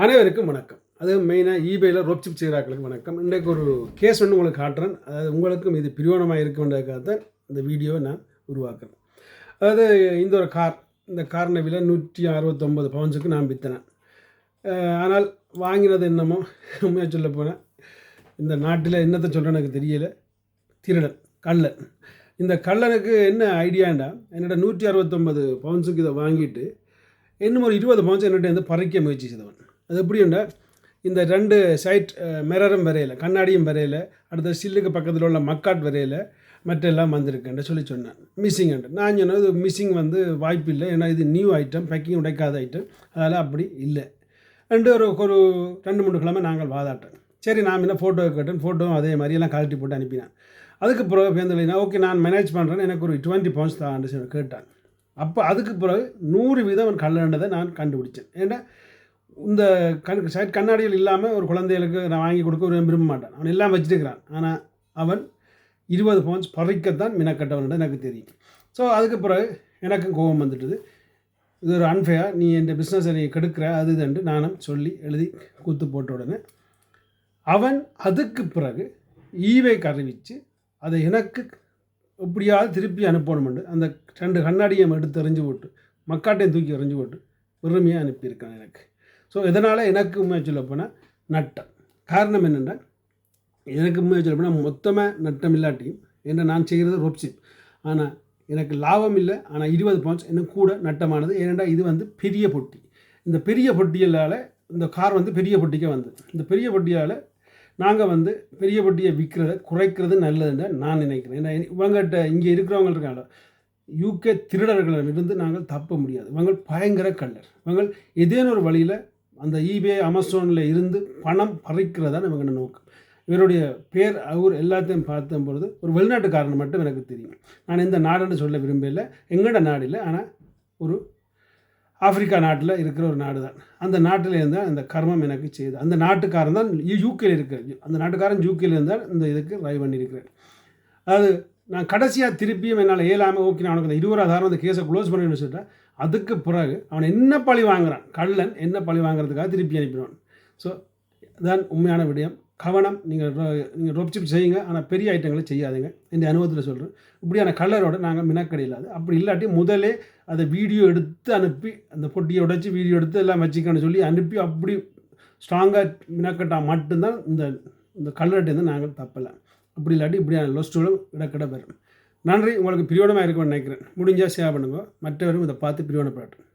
அனைவருக்கும் வணக்கம். அது மெயினாக ஈபேயில் ரோப்சிப் செய்கிறாக்களுக்கு வணக்கம். இன்றைக்கு ஒரு கேஸ் ஒன்று உங்களுக்கு காட்டுறேன். அதாவது உங்களுக்கும் இது பிரியோணமாக இருக்குன்றதுக்காக தான் இந்த வீடியோவை நான் உருவாக்குறேன். அதாவது இந்த ஒரு கார் இந்த காரின விலை நூற்றி அறுபத்தொம்பது பவுன்ஸுக்கு நான் விற்றினேன் ஆனால் வாங்கினது என்னமோ உண்மையாக சொல்ல போனேன் இந்த நாட்டில் என்னத்தை சொல்கிறேன்னு எனக்கு தெரியல. திருடன் கள்ளன். இந்த கள்ளனுக்கு என்ன ஐடியாண்டா? என்னோட நூற்றி அறுபத்தொம்பது பவுன்ஸுக்கு இதை வாங்கிட்டு இன்னும் ஒரு இருபது பவுன்ஸ் என்னட்ட வந்து பறிக்க முயற்சி செய்தவன். அது எப்படின்னா இந்த ரெண்டு சைட் மிரரும் வரையில் கண்ணாடியும் வரையில் அடுத்த சில்லுக்கு பக்கத்தில் உள்ள மக்காட் வரையில் மற்றெல்லாம் வந்திருக்கேன் சொல்லி சொன்னேன் மிஸ்ஸிங் நான் சொன்னேன் இது மிஸ்ஸிங் வந்து வாய்ப்பு இல்லை ஏன்னா இது நியூ ஐட்டம் பேக்கிங் உடைக்காத ஐட்டம் அதனால் அப்படி இல்லை. ரெண்டு ஒரு ஒரு ரெண்டு மூணு கிழமை நாங்கள் வாதாட்டோம். சரி நான் என்ன ஃபோட்டோ கேட்டேன் ஃபோட்டோவும் அதே மாதிரி எல்லாம் கழட்டி போட்டு அனுப்பினேன் அதுக்கு பிறகு பேருந்தலைனா ஓகே நான் மேனேஜ் பண்ணுறேன் எனக்கு ஒரு டுவெண்ட்டி பவுண்ட்ஸ் தான் கேட்டான் அப்போ அதுக்கு பிறகு நூறு வீதம் அவன் கல்லண்டதை நான் கண்டுபிடிச்சேன். ஏன்னா இந்த கண் சைட் கண்ணாடிகள் இல்லாமல் ஒரு குழந்தைகளுக்கு நான் வாங்கி கொடுக்க ஒரு விரும்ப மாட்டேன். அவன் எல்லாம் வச்சுருக்கிறான். ஆனால் அவன் இருபது பவுன்ஸ் பறிக்கத்தான் மினக்கட்டவன் எனக்கு தெரியும். ஸோ அதுக்கு பிறகு எனக்கும் கோபம் வந்துட்டுது. இது ஒரு அன்ஃபேயாக நீ என் பிஸ்னஸை நீ கெடுக்கிற அது இதுன்ட்டு நானும் சொல்லி எழுதி கூத்து போட்ட உடனே அவன் அதுக்கு பிறகு ஈவை கருவிச்சு அதை எனக்கு எப்படியாவது திருப்பி அனுப்பணுமெண்டு அந்த ரெண்டு கண்ணாடியை எடுத்து எறிஞ்சு போட்டு மக்காட்டையும் தூக்கி எறிஞ்சு போட்டு பெருமையாக அனுப்பியிருக்கான் எனக்கு. ஸோ இதனால் எனக்கு உண்மையை சொல்ல போனால் நட்டம். காரணம் என்னென்னா எனக்கு உண்மையை சொல்ல போனால் மொத்தமாக நட்டம் இல்லாட்டியும் என்ன நான் செய்கிறது ரொப்சிப் ஆனால் எனக்கு லாபம் இல்லை. ஆனால் இருபது பவுன்ஸ் எனக்கு கூட நட்டமானது. ஏனென்றால் இது வந்து பெரிய பொட்டி. இந்த பெரிய பொட்டியலால் இந்த கார் வந்து பெரிய பொட்டிக்கே வந்தது. இந்த பெரிய பொட்டியால் நாங்கள் வந்து பெரிய பொட்டியை விற்கிறத குறைக்கிறது நல்லதுன்னு நான் நினைக்கிறேன். ஏன்னா இவங்ககிட்ட இங்கே இருக்கிறவங்க இருக்காங்க யூகே திருடர்களிடமிருந்து நாங்கள் தப்ப முடியாது. இவங்க பயங்கர கல்லர் இவங்க ஏதேனும் ஒரு வழியில் அந்த ஈபே அமேசானில் இருந்து பணம் பறிக்கிறதா இவங்க நோக்கம். இவருடைய பேர் அவர் எல்லாத்தையும் பார்த்த பொழுது ஒரு வெளிநாட்டுக்காரன் மட்டும் எனக்கு தெரியும். நான் இந்த நாடுன்னு சொல்ல விரும்பல எங்களோட நாடு இல்லை ஆனால் ஒரு ஆப்பிரிக்கா நாட்டில் இருக்கிற ஒரு நாடு தான் அந்த நாட்டில் இருந்தால் அந்த கர்மம் எனக்கு செய்யுது அந்த நாட்டுக்காரன் தான் யூகேல இருக்கிற அந்த நாட்டுக்காரன் யூகேல இருந்தால் இந்த இதுக்கு ட்ரை பண்ணியிருக்கிறேன் அது நான் கடைசியாக திருப்பியும் என்னால் இயலாமல் ஓகே நான் உனக்கு அந்த இருபதாயிரம் அந்த கேஸை க்ளோஸ் பண்ணணும்னு சொல்லிட்டேன் அதுக்கு பிறகு அவன் என்ன பழி வாங்குறான்? கள்ளன் என்ன பழி வாங்குறதுக்காக திருப்பி அனுப்பிடுவான். ஸோ தான் உண்மையான விடயம். கவனம் நீங்கள் நீங்கள் ரொப்சிப் செய்யுங்க. ஆனால் பெரிய ஐட்டங்களை செய்யாதீங்க. இந்த அனுபவத்தில் சொல்கிறேன் இப்படியான கலரோட நாங்கள் மினக்கடை இல்லாது. அப்படி இல்லாட்டி முதலே அதை வீடியோ எடுத்து அனுப்பி அந்த பொட்டியை உடைச்சி வீடியோ எடுத்து எல்லாம் வச்சுக்கணும்னு சொல்லி அனுப்பி அப்படி ஸ்ட்ராங்காக மினக்கட்டால் மட்டும்தான் இந்த இந்த கல்லட்டைந்து நாங்கள் தப்பலை. அப்படி இல்லாட்டி இப்படியான லொஸ்டோடும் இடக்கடை வரும் நன்றி. உங்களுக்கு பிரியோடமாக இருக்கும்னு நினைக்கிறேன். முடிஞ்சால் ஷேர் பண்ணுங்கள் மற்றவரும் இதை பார்த்து பிரியோடப்படட்டும்.